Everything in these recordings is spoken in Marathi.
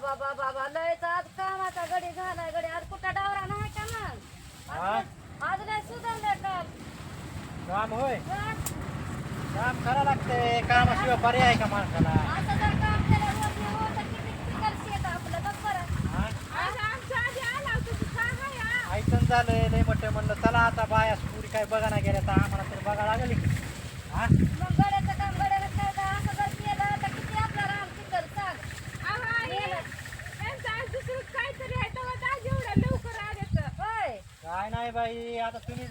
बाबा बाबा बाबा लयच आज कामाचा गडी झालाय गडी. आज कुठं डावरा नाही का मग? हा? आज- आज सुधारलं काम काम होय? काम करा लागतंय. कामाशिवाय पर्याय आहे का माणसाला? असं जर काम केलं रोज होतं किती पिकल शेत आपलं? बघ बरं. हा? आज आमच्या आधी आला होता तू का हाय? ऐकून झालंय लय मोठं म्हणलं चला आता बाया पुरी काय बघा ना गेल्या तर आम्हाला तर बघा लागली. हा? मग गड्याचं काम गड्याला करायचं असं जर केलं तर किती आपला राम पिकल सांग अहो, आई, यांचं आज दुसरं काहीतरी आहे तेव्हा आज एवढ्या लवकर आले तर. होय काय नाही बाई आता तुम्ही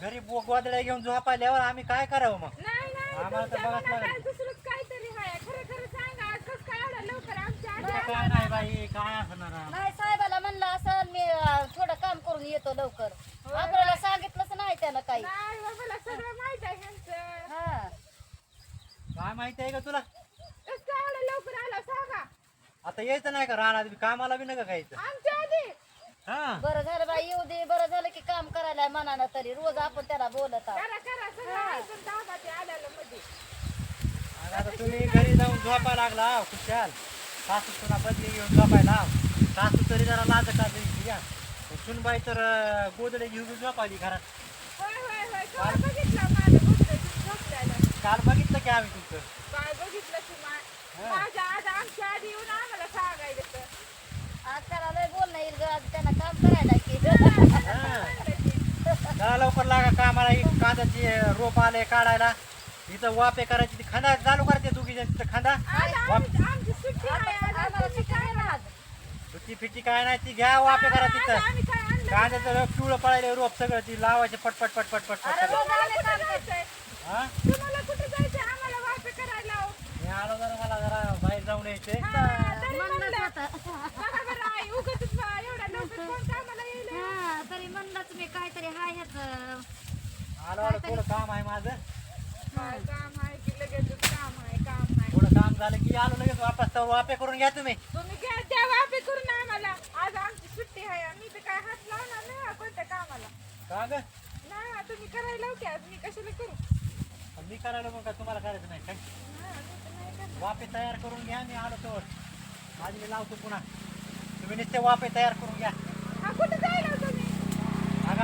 घरी बो- गोदड्या घेऊन झोपायल्यावर आम्ही काय करावं मग नाही, नाही, आम्हाला तर तुमच्या बघाच मनात लागेल. आज दुसरं काहीतरी आहे. खरं खरं सांगा, आज कसं काय एवढ्या लवकर आमच्या आधी तुला आला? काय नाही बाई काय असणार नाही साहेबाला म्हणलं असं मी अं, थोडं काम करून येतो लवकर आपल्याला सांगितलंच नाही त्यानं काही नाही, सगळं माहीत आहे ह्यांचं. हा काय माहिती आहे का तुला कसं काय लवकर आला सांगा. आता यायचं नाही का राहणार कामाला बी नका खायचं आमच्या आधी. हा बरं झालं बाई येऊ दे बरं करायला मनानं तरी रोज आपण त्याला बोलत आहोत करा, करा, सगळं ऐकून दाबा ते आलेलं मध्ये. आणि आता तुम्ही घरी जाऊन झोपायला लागला खुशाल सासू तुला बदली घेऊन झोपायला सासू तरी जरा लाज का या सुनबाई तर अं, गोदडे घेऊन झोपायली घरात होय, होय, होय. केव्हा बघितलं माझं? काल बघितलं की आम्ही तुमचं काय बघितलं की मा- हा. माझ्या आज आमच्या आधी येऊन आम्हाला सांगायचं. आज त्याला लय बोलणं येईल ग आज त्यांना काम करायला की हा. लवकर लागा कामाला ही कांद्याची रोप आले काढायला. इथं वापे करायची ती खांदा चालू करते जण तिथं खांदा आमची सुट्टी फिट्टी काय नाही ती घ्या वापे करा तिथं. कांद्याचं पिवळं पळायले रोप सगळं ती लावायचे पटपट पटपट पटपट सगळं. हा? वापे. मी आलो जरा मला जरा बाहेर जाऊन यायचे हा, तरी म्हणलंच म्हणलं. होतं. बघा बरं आई, उगाचच बा- एवढ्या लवकर कोण कामाला येईल? हा, तरी म्हणलंच मी काहीतरी हाय ह्याच आलो आलो थोडं काम आहे माझं. काम आहे की लगेचच काम आहे, काम आहे. थोडं काम झालं की आलो लगेच वापस तर वापे करून घ्या तुम्ही. तुम्ही घ्या वापे करून आम्हाला. आज आमची सुट्टी आहे आम्ही तर काय हात लावणार नाही कोणत्या कामाला. का ग? नाही तुम्ही करायला आज? मी कशाला करू? मी करायला मग का तुम्हाला करायचं नाही काय. वापे तयार करून घ्या मी आलो तर माझी मी लावतो पुन्हा. तुम्ही नुसते वापे तयार करून घ्या हा कुठं जायला हो तुम्ही अगं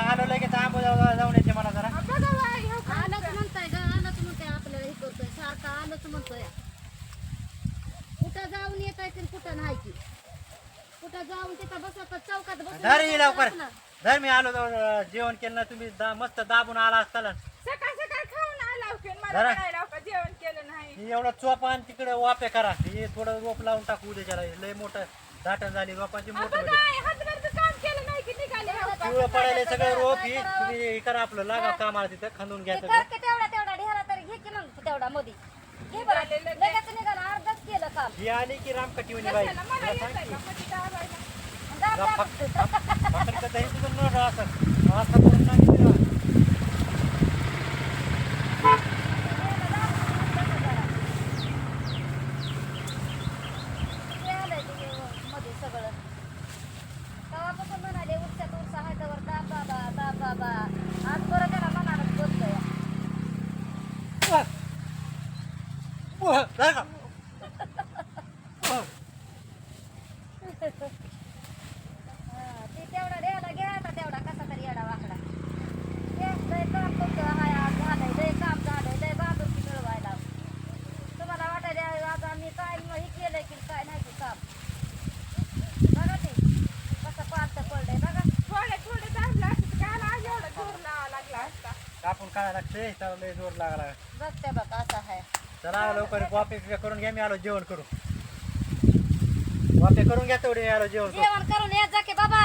जाऊन येते मला जरा. हा, आलंच म्हणताय ग आलंच म्हणताय आपल्याला हे करतोय. सारखं आलंच म्हणतोय. कुठं जाऊन येत आहे तरी कुठं नाही की. कुठं जाऊन तिथं बसत चौकात धर लवकर. मी आलो जवळ जेवण केलं ना तुम्ही दा- मस्त दाबून आला असताना सकाळ सकाळ खाऊन आला की मला जरा. म्हणायला का जेवण केलं नाही. ही एवढा चोप आणि तिकडे वापे करा. हे थोडं रोप लावून टाकू उद्याच्याला. लय मोठं दाटण झाली रोपाची मोठं केलं नाही की निघाले हो का? पिवळं पडायला सगळं रोप ही तुम्ही हे करा आपलं लागा कामाला तिथं खांदून घ्या सगळं तेवढा तेवढा ढेरा तरी घे की मग तेवढा मध्ये घे बरं लगेच निघाला अर्धच केलं काम ही आली की बाई कशाला? मला तुला येतंय सांग का की. मध्ये दाबायला? दाब, जा, दाब. फक- भाकरीचं दही न असं असं करून सांगितलं ना. ते आलंय ते मध्ये सगळं तेव्हापासून म्हणाले उरच्यात उरसा आहे त्यावर दाब बाबा दाब बाबा आज बरं त्याला मनानच बोलतोय उह. उह, धर का? उह. हा, ते तेवढा द्यायला घ्या आता तेवढा कसा तरी येडा वाकडा हे लय काम तुमचं हाय आज झालंय लय काम झालंय लय बाबूची मिळवायला तुम्हाला वाटायला आज आम्ही काय मग हे केलंय की काय नाही की काम बघा ते कसं पालतं पडलंय बघा थोडे थोडे चांगलं असतं काय आज एवढा जोर लावा लागला असता कापून काय लागते त्याला लय जोर लागला बघते बघा असं आहे चला लवकर वापे करून घ्या मी आलो जेवण करू वापे करून घ्या तेवढे आलो जेवण जेवण करून येत जा की बाबा.